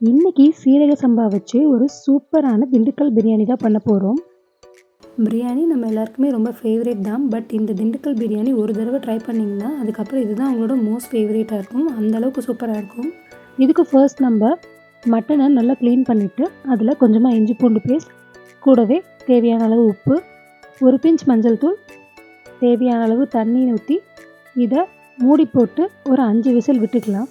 இன்றைக்கி சீரக சம்பா வச்சு ஒரு சூப்பரான திண்டுக்கல் பிரியாணி தான் பண்ண போகிறோம் பிரியாணி நம்ம எல்லாருக்குமே ரொம்ப ஃபேவரேட் தான். பட் இந்த திண்டுக்கல் பிரியாணி ஒரு தடவை ட்ரை பண்ணிங்கன்னா அதுக்கப்புறம் இதுதான் அவங்களோட மோஸ்ட் ஃபேவரேட்டாக இருக்கும். அந்தளவுக்கு சூப்பராக இருக்கும். இதுக்கு ஃபர்ஸ்ட் நம்ம மட்டனை நல்லா க்ளீன் பண்ணிவிட்டு அதில் கொஞ்சமாக இஞ்சி பூண்டு பேஸ்ட் கூடவே தேவையான அளவு உப்பு ஒரு பிஞ்ச் மஞ்சள் தூள் தேவையான அளவு தண்ணி ஊற்றி இதை மூடி போட்டு ஒரு அஞ்சு விசில் விட்டுக்கலாம்.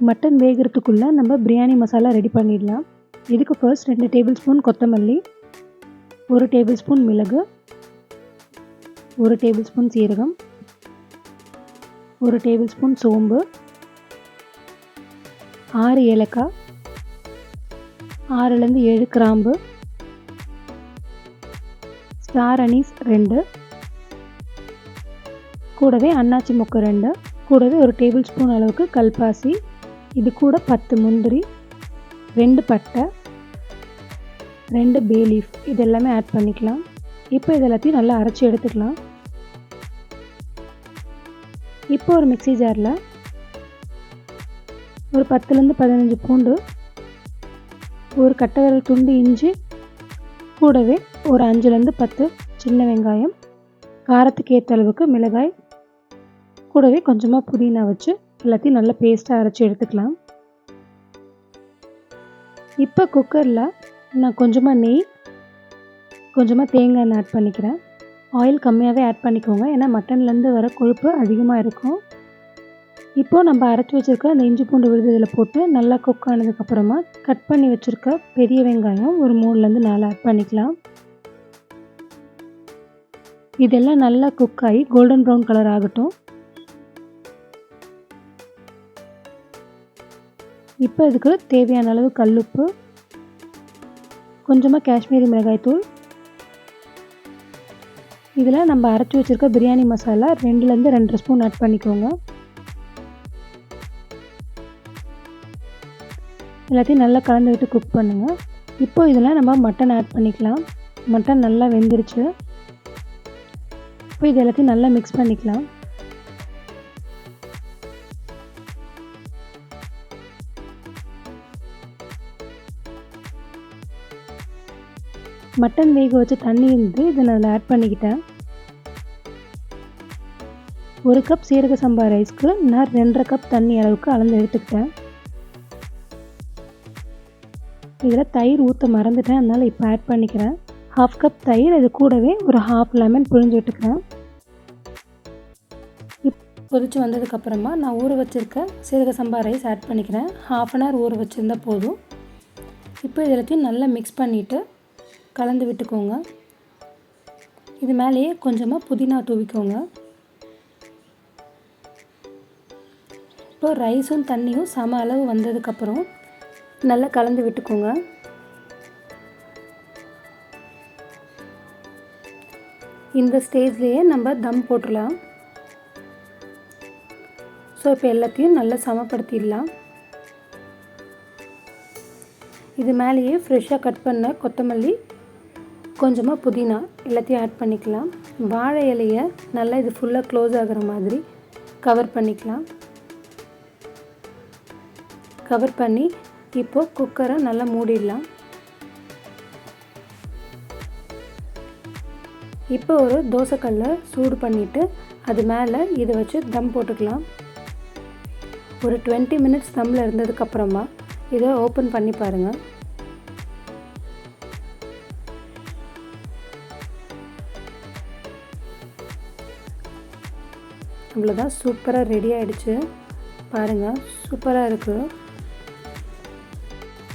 மட்டன் வேகிறதுக்குள்ளே நம்ம பிரியாணி மசாலா ரெடி பண்ணிடலாம். இதுக்கு ஃபர்ஸ்ட் ரெண்டு டேபிள் ஸ்பூன் கொத்தமல்லி ஒரு டேபிள் ஸ்பூன் மிளகு ஒரு டேபிள் ஸ்பூன் சீரகம் ஒரு டேபிள் ஸ்பூன் சோம்பு ஆறு ஏலக்காய் ஆறுலேருந்து ஏழு கிராம்பு ஸ்டார் அனீஸ் ரெண்டு கூடவே அன்னாச்சி மொக்கு ரெண்டு கூடவே ஒரு டேபிள் ஸ்பூன் அளவுக்கு கல்பாசி இது கூட பத்து முந்திரி ரெண்டு பட்டை ரெண்டு பே லீஃப் இது எல்லாமே ஆட் பண்ணிக்கலாம். இப்போ இது எல்லாத்தையும் நல்லா அரைச்சி எடுத்துக்கலாம். இப்போ ஒரு மிக்சி ஜாரில் ஒரு பத்துலேருந்து பதினஞ்சு பூண்டு ஒரு கட்டை விரல் துண்டு இஞ்சி கூடவே ஒரு அஞ்சுலேருந்து பத்து சின்ன வெங்காயம் காரத்துக்கு ஏற்ற அளவுக்கு மிளகாய் கூடவே கொஞ்சமாக புதினா வச்சு எல்லாத்தையும் நல்லா பேஸ்ட்டாக அரைச்சி எடுத்துக்கலாம். இப்போ குக்கரில் நான் கொஞ்சமாக நெய் கொஞ்சமாக தேங்காய் எண்ணெய் ஆட் பண்ணிக்கிறேன். ஆயில் கம்மியாகவே ஆட் பண்ணிக்கோங்க. ஏன்னா மட்டன்லேருந்து வர கொழுப்பு அதிகமாக இருக்கும். இப்போது நம்ம அரைச்சி வச்சுருக்க அந்த இஞ்சி பூண்டு விழுது இதில் போட்டு நல்லா குக் ஆனதுக்கப்புறமா கட் பண்ணி வச்சுருக்க பெரிய வெங்காயம் ஒரு மூணுலேருந்து நாலு ஆட் பண்ணிக்கலாம். இதெல்லாம் நல்லா குக் ஆகி கோல்டன் ப்ரௌன் கலர் ஆகட்டும். இப்போ இதுக்கு தேவையான அளவு கல்லுப்பு கொஞ்சமாக காஷ்மீரி மிளகாய்த்தூள் இதில் நம்ம அரைச்சி வச்சுருக்க பிரியாணி மசாலா ரெண்டுலேருந்து ரெண்டரை ஸ்பூன் ஆட் பண்ணிக்கோங்க. எல்லாத்தையும் நல்லா கலந்து விட்டு குக் பண்ணுங்கள் இப்போ இதில் நம்ம மட்டன் ஆட் பண்ணிக்கலாம். மட்டன் நல்லா வெந்துருச்சு. இப்போ இது எல்லாத்தையும் நல்லா மிக்ஸ் பண்ணிக்கலாம். மட்டன் வேக வச்ச தண்ணி இருந்து இதை நான் ஆட் பண்ணிக்கிட்டேன். ஒரு கப் சீரக சம்பா ரைஸ்க்கு நான் ரெண்டரை கப் தண்ணி அளவுக்கு அளந்து எடுத்துக்கிட்டேன். இதில் தயிர் ஊற்ற மறந்துட்டேன் அதனால் இப்போ ஆட் பண்ணிக்கிறேன். ஹாஃப் கப் தயிர் இது கூடவே ஒரு ஹாஃப் லெமன் புழிஞ்சு விட்டுக்கிறேன். கொதிச்சு வந்ததுக்கப்புறமா நான் ஊற வச்சுருக்க சீரக சம்பா ரைஸ் ஆட் பண்ணிக்கிறேன். ஹாஃப் அன் ஹவர் ஊற வச்சுருந்தா போதும். இப்போ இது எல்லாத்தையும் நல்லா மிக்ஸ் பண்ணிவிட்டு கலந்து விட்டுக்கோங்க. இது மேலேயே கொஞ்சமாக புதினா தூவிக்கோங்க. இப்போ ரைஸும் தண்ணியும் சம அளவு வந்ததுக்கப்புறம் நல்லா கலந்து விட்டுக்கோங்க. இந்த ஸ்டேஜ்லேயே நம்ம தம் போட்டுடலாம். ஸோ இப்போ எல்லாத்தையும் நல்லா சமப்படுத்திடலாம். இது மேலேயே ஃப்ரெஷ்ஷாக கட் பண்ண கொத்தமல்லி கொஞ்சமாக புதினா எல்லாத்தையும் ஆட் பண்ணிக்கலாம். வாழை இலையை நல்லா இது ஃபுல்லாக க்ளோஸ் ஆகிற மாதிரி கவர் பண்ணிக்கலாம். கவர் பண்ணி இப்போது குக்கரை நல்லா மூடிடலாம். இப்போ ஒரு தோசைக்கல்லை சூடு பண்ணிவிட்டு அது மேலே இதை வச்சு தம் போட்டுக்கலாம். ஒரு டுவெண்ட்டி மினிட்ஸ் தம்மில் இருந்ததுக்கப்புறமா இதை ஓப்பன் பண்ணி பாருங்கள் அவ்வளோதான் சூப்பராக ரெடி ஆகிடுச்சு பாருங்கள் சூப்பராக இருக்குது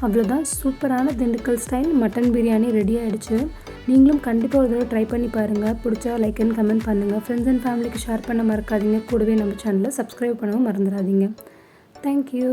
அவ்வளோதான் சூப்பரான Dindigul style mutton biryani ready ஆகிடுச்சு நீங்களும் கண்டிப்பாக ஒரு தடவை ட்ரை பண்ணி பாருங்கள் பிடிச்சா லைக் அண்ட் கமெண்ட் பண்ணுங்கள் ஃப்ரெண்ட்ஸ் அண்ட் ஃபேமிலிக்கு ஷேர் பண்ண மறக்காதீங்க. கூடவே நம்ம சேனலை சப்ஸ்கிரைப் பண்ணவும் மறந்துடாதீங்க. தேங்க்யூ